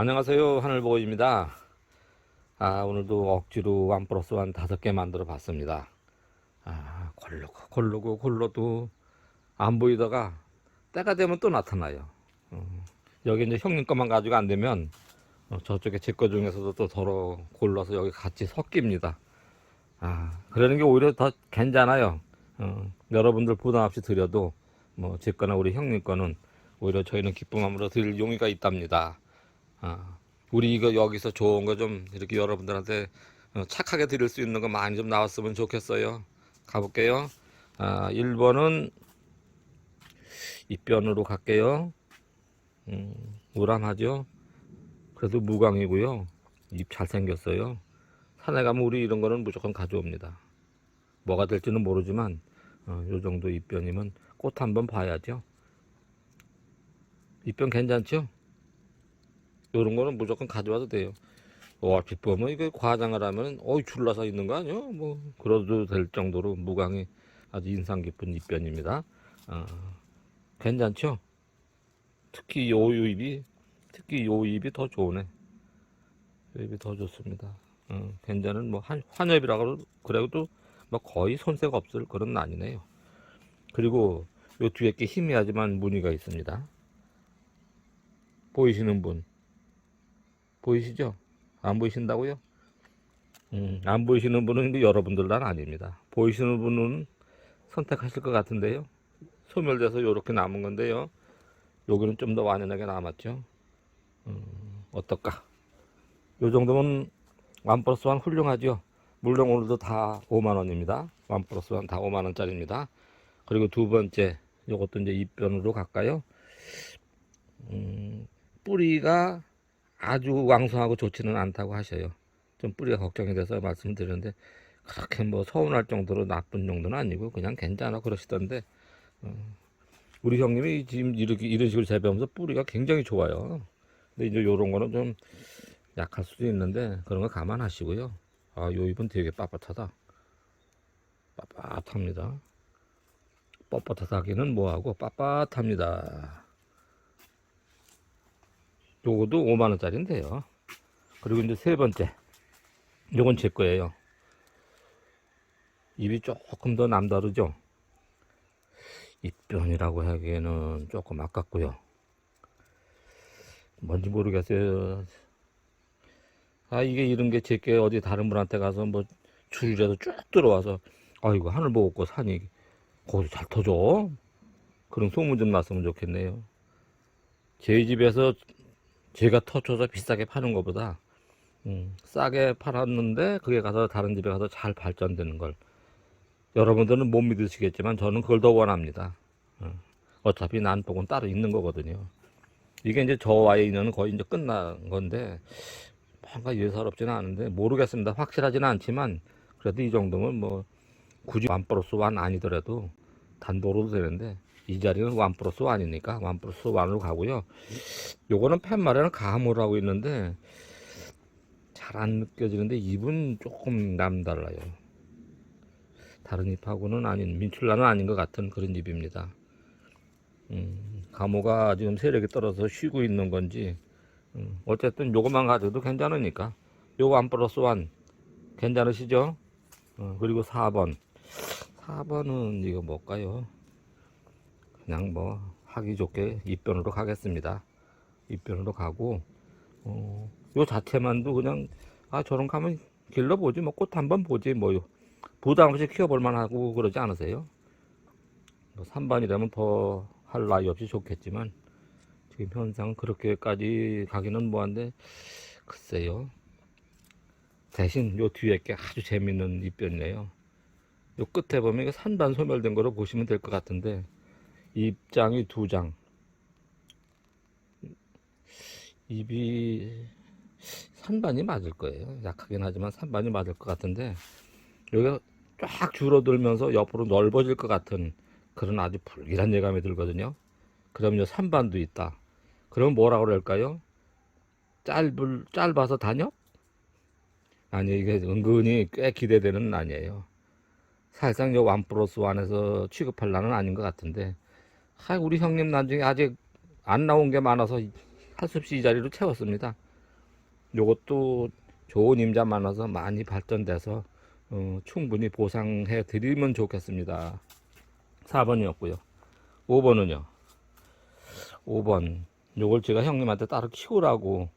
안녕하세요 하늘보입니다. 아 오늘도 억지로 원 플러스 원 다섯 개 만들어 봤습니다. 아 골르고 골르고 골러도 안 보이다가 때가 되면 또 나타나요. 어, 여기 이제 형님 것만 가지고 안 되면 어, 저쪽에 제 거 중에서도 또 덜어 골라서 여기 같이 섞입니다. 아 그러는 게 오히려 더 괜찮아요. 어, 여러분들 부담 없이 드려도 뭐 제 거나 우리 형님 거는 오히려 저희는 기쁨함으로 드릴 용의가 있답니다 아, 우리 이거 여기서 좋은 거 좀 이렇게 여러분들한테 어, 착하게 드릴 수 있는 거 많이 좀 나왔으면 좋겠어요. 가볼게요. 아, 1번은 입변으로 갈게요. 음, 우람하죠? 그래도 무광이고요. 입 잘생겼어요. 산에 가면 우리 이런 거는 무조건 가져옵니다. 뭐가 될지는 모르지만 어, 요 정도 입변이면 꽃 한번 봐야죠. 입변 괜찮죠? 요런 거는 무조건 가져와도 돼요. 와, 기쁘면 이게 과장을 하면 어이 줄라서 있는 거 아니요? 뭐 그래도 될 정도로 무광이 아주 인상 깊은 입변입니다. 아, 괜찮죠? 특히 요 입이 특히 요 입이 더 좋네. 요 입이 더 좋습니다. 어, 괜찮은 뭐 한, 환엽이라고 그래도 뭐 거의 손색 없을 그런 난이네요. 그리고 요 뒤에 게 희미하지만 무늬가 있습니다. 보이시는 분 보이시죠? 안 보이신다고요? 음, 안 보이시는 분은 이제 여러분들란 아닙니다. 보이시는 분은 선택하실 것 같은데요. 소멸돼서 이렇게 남은 건데요. 여기는 좀 더 완연하게 남았죠. 음, 어떨까? 요 정도면 원 플러스 원 훌륭하죠. 물론 오늘도 다 5만 원입니다. 원 플러스 원다 5만 원짜리입니다. 그리고 두 번째 요것도 이제 입변으로 갈까요? 음, 뿌리가 아주 왕성하고 좋지는 않다고 하셔요. 좀 뿌리가 걱정이 돼서 말씀드렸는데 그렇게 뭐 서운할 정도로 나쁜 정도는 아니고 그냥 괜찮아 그러시던데 어, 우리 형님이 지금 이렇게 이런 식으로 재배하면서 뿌리가 굉장히 좋아요. 근데 이제 요런 거는 좀 약할 수도 있는데 그런 거 감안하시고요. 아, 요 잎은 되게 빳빳하다. 빳빳합니다. 뻣뻣하다기는 뭐하고 빳빳합니다. 요거도 5만원짜리인데요. 그리고 이제 세 번째. 요건 제 거예요. 입이 조금 더 남다르죠? 입변이라고 하기에는 조금 아깝고요. 뭔지 모르겠어요. 아, 이게 이런 게 제게 어디 다른 분한테 가서 뭐 줄이라도 쭉 들어와서 아이고, 하늘 보고 고 산이 거기 잘 터져. 그런 소문 좀 났으면 좋겠네요. 제 집에서 제가 터쳐서 비싸게 파는 것보다 음, 싸게 팔았는데 그게 가서 다른 집에 가서 잘 발전되는 걸 여러분들은 못 믿으시겠지만 저는 그걸 더 원합니다. 어, 어차피 난복은 따로 있는 거거든요. 이게 이제 저와의 인연은 거의 이제 끝난 건데 뭔가 예사롭지는 않은데 모르겠습니다. 확실하지는 않지만 그래도 이 정도면 뭐 굳이 완 플러스 완 아니더라도 단독으로도 되는데 이 자리는 완 플러스 완이니까 완 플러스 완으로 가고요. 요거는 팻말에는 감을 하고 있는데 잘 안 느껴지는데 잎은 조금 남달라요. 다른 잎하고는 아닌 민출라는 아닌 것 같은 그런 잎입니다. 음, 감호가 지금 세력이 떨어서 쉬고 있는 건지 음, 어쨌든 요것만 가져도 괜찮으니까 요거 안 플러스 완 괜찮으시죠? 어, 그리고 4번 4번은 이거 뭘까요? 그냥 뭐 하기 좋게 입변으로 가겠습니다. 입변으로 가고 어, 요 자체만도 그냥 아 저런 가면 길러보지 뭐 꽃 한번 보지 뭐 부담 없이 키워볼 만하고 그러지 않으세요? 뭐 3반이라면 더 할 나위 없이 좋겠지만 지금 현상 그렇게까지 가기는 뭐한데 글쎄요. 대신 요 뒤에 게 아주 재밌는 입변이에요. 요 끝에 보면 산반 소멸된 거로 보시면 될 것 같은데 입장이 두 장. 입이 산반이 맞을 거예요. 약하긴 하지만 산반이 맞을 것 같은데 여기가 쫙 줄어들면서 옆으로 넓어질 것 같은 그런 아주 불길한 예감이 들거든요. 그럼요 산반도 있다. 그럼 뭐라고 그럴까요? 짧을 짧아서 단역? 아니 이게 은근히 꽤 기대되는 아니에요. 사실상 요원 플러스 원에서 취급할 날은 아닌 것 같은데 하 우리 형님 나중에 아직 안 나온 게 많아서 없이 이 자리로 채웠습니다. 요것도 좋은 임자 많아서 많이 발전돼서 어, 충분히 보상해 드리면 좋겠습니다. 4번이었고요. 5번은요. 5번. 요걸 제가 형님한테 따로 키우라고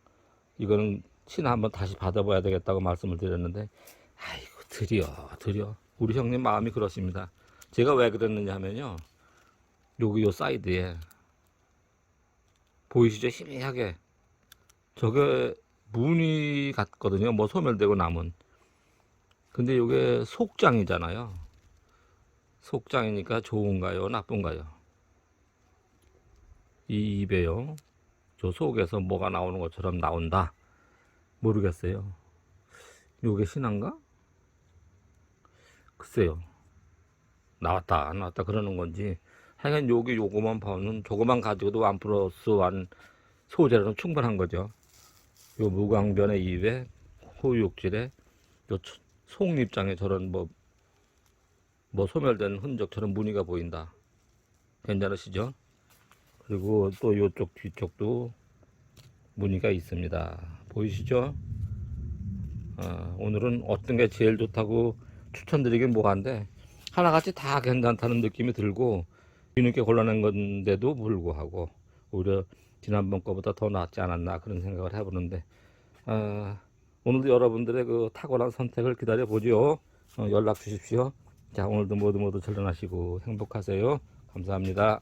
이거는 친 한번 다시 받아봐야 되겠다고 말씀을 드렸는데 아이고 드려 드려 우리 형님 마음이 그렇습니다. 제가 왜 그랬느냐 하면요. 여기 요 사이드에 보이시죠? 희미하게 저게 무늬 같거든요. 뭐 소멸되고 남은. 근데 이게 속장이잖아요. 속장이니까 좋은가요? 나쁜가요? 이 입에요. 저 속에서 뭐가 나오는 것처럼 나온다. 모르겠어요. 요게 신한가? 글쎄요. 나왔다, 안 나왔다 그러는 건지. 하여간 요게 요거만 봐는 저거만 가지고도 완 플러스 완 소재로는 충분한 거죠. 요 무광변의 입에 호육질에 요 초- 속립장에 저런 뭐, 뭐 소멸된 흔적처럼 무늬가 보인다. 괜찮으시죠? 그리고 또 요쪽 뒤쪽도 무늬가 있습니다. 보이시죠? 아, 오늘은 어떤 게 제일 좋다고 추천드리긴 뭐한데 하나같이 다 괜찮다는 느낌이 들고 뒤늦게 골라낸 건데도 불구하고 오히려 지난번 거보다 더 낫지 않았나 그런 생각을 해보는데 아, 오늘도 여러분들의 그 탁월한 선택을 기다려 보죠. 어, 연락 주십시오. 자 오늘도 모두 모두 전련하시고 행복하세요. 감사합니다.